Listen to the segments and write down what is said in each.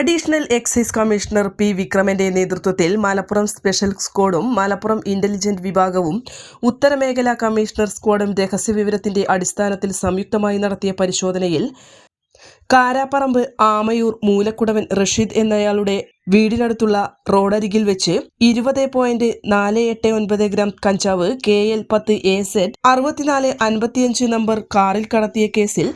Additional excise commissioner P വിക്രമന്റെ നേതൃത്വത്തിൽ Malappuram special സ്ക്വാഡും മലപ്പുറം ഇന്റലിജന്റ് വിഭാഗവും ഉത്തരമേഖലാ കമ്മീഷണർ സ്ക്വാഡും രഹസ്യവിവരത്തിന്റെ അടിസ്ഥാനത്തിൽ സംയുക്തമായി നടത്തിയ പരിശോധനയിൽ കാരാപ്പറമ്പ് ആമയൂർ മൂലക്കുടവൻ റഷീദ് എന്നയാളുടെ വീടിനടുത്തുള്ള റോഡരികിൽ വെച്ച് ഇരുപത് പോയിന്റ് നാല് എട്ട് ഒൻപത് ഗ്രാം കഞ്ചാവ് കെ എൽ പത്ത് എ സെറ്റ് അറുപത്തിനാല് അൻപത്തിയഞ്ച് നമ്പർ കാറിൽ കടത്തിയ കേസിൽ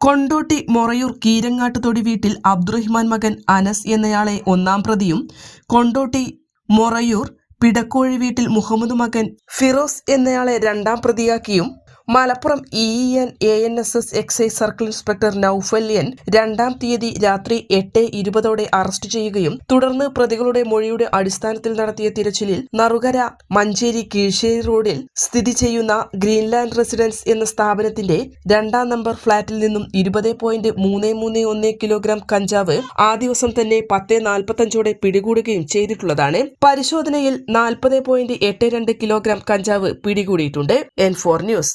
കൊണ്ടോട്ടി മൊറയൂർ കീരങ്ങാട്ടുതൊടി വീട്ടിൽ അബ്ദുറഹ്മാൻ മകൻ അനസ് എന്നയാളെ ഒന്നാം പ്രതിയും കൊണ്ടോട്ടി മൊറയൂർ പിടക്കോഴി വീട്ടിൽ മുഹമ്മദ് മകൻ ഫിറോസ് എന്നയാളെ രണ്ടാം പ്രതിയാക്കിയും Malappuram E N A N S S excise circle inspector നൌഫല്യൻ രണ്ടാം തീയതി രാത്രി എട്ട് ഇരുപതോടെ അറസ്റ്റ് ചെയ്യുകയും തുടർന്ന് പ്രതികളുടെ മൊഴിയുടെ അടിസ്ഥാനത്തിൽ നടത്തിയ തിരച്ചിലിൽ നറുകര മഞ്ചേരി കീഴ്ശേരി റോഡിൽ സ്ഥിതി ചെയ്യുന്ന ഗ്രീൻലാൻഡ് റെസിഡൻസ് എന്ന സ്ഥാപനത്തിന്റെ രണ്ടാം നമ്പർ ഫ്ളാറ്റിൽ നിന്നും ഇരുപത് പോയിന്റ് മൂന്ന് മൂന്ന് ഒന്ന് കിലോഗ്രാം കഞ്ചാവ് ആ ദിവസം തന്നെ പത്ത് നാൽപ്പത്തഞ്ചോടെ പിടികൂടുകയും ചെയ്തിട്ടുള്ളതാണ്. പരിശോധനയിൽ നാൽപ്പത് പോയിന്റ് എട്ട് രണ്ട് കിലോഗ്രാം കഞ്ചാവ് പിടികൂടിയിട്ടുണ്ട്. N four news